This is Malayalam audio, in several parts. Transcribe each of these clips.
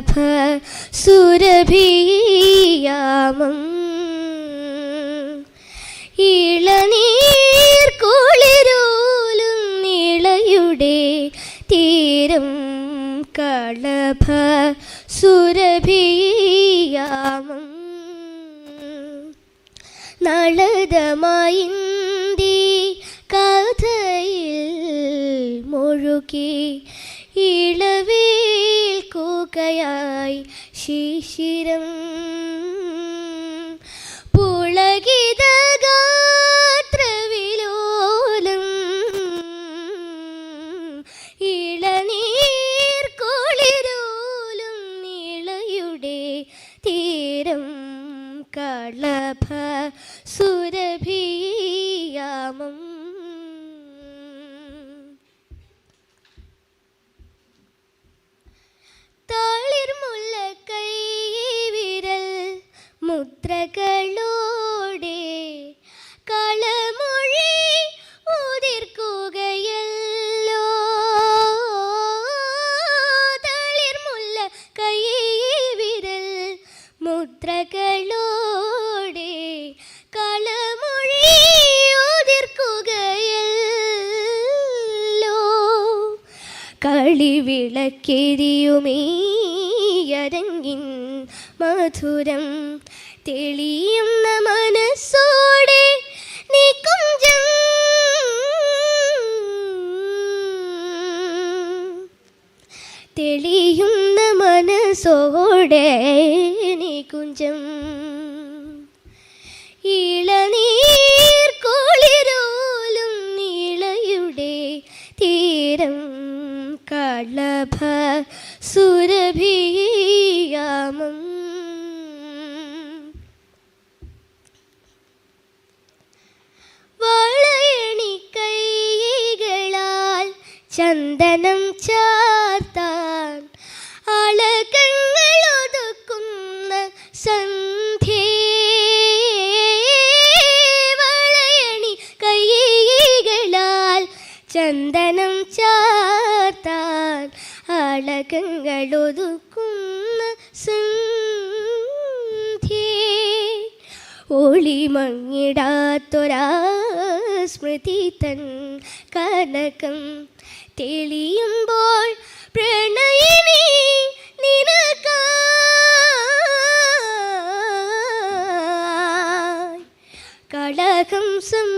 കളഭ സുരഭിയാമം ഇളനീർ നീളയുടെ തീരം കളഭ സുരഭിയാമം നളതമായിന്തി കഥയിൽ മുഴുകി ഇളവേൽക്കുകയായി ശിശിരം. പുളകിത ഗാത്രവിലോലം ഇളനീർ കുളിരോലും നീളയുടെ തീരം കളഭ സുരഭിയാമം. മുദ്രകളോടെ കളമൊഴി ഉതിർക്കുകയല്ലോ കളിവിളക്കെരിയുമീയരങ്ങിൻ മധുരം തെളിയുന്ന മനസ്സോടെ നീ കുഞ്ചം തെളിയുന്ന മനസ്സോടെ നീ കുഞ്ചം. ഇളനീർ കുളിരോലും നീളയുടെ തീരം കളഭ സുരഭിയാമം. വളയണി കൈകളാൽ ചന്ദനം ചാർത്താൻ ചന്ദനം ചാർത്താൻ അടകങ്ങളൊതുക്കുന്ന സന്ധ്യേ. സ്മൃതി തൻ കനകം തെളിയുമ്പോൾ പ്രണയിനി നിനക്ക കളകം സമ്മൊഴിയുന്നു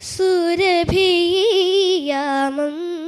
സുരഭിയാമം.